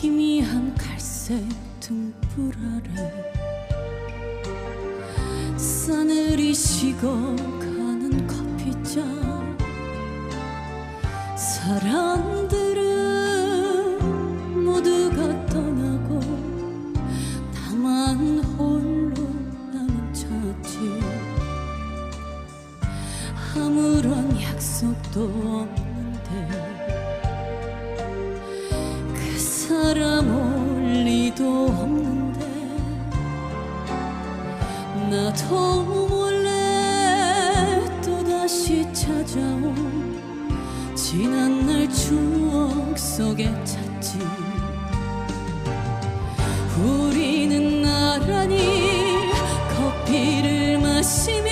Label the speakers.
Speaker 1: 희미한 갈색 등불 아래 싸늘히 식어가는 커피잔. 사람들은 모두가 떠나고 다만 홀로 나는 찾지. 아무런 약속도 없는데 사람 올 리도 없는데 나도 몰래 또다시 찾아온 지난 날 추억 속에 찾지. 우리는 나란히 커피를 마시며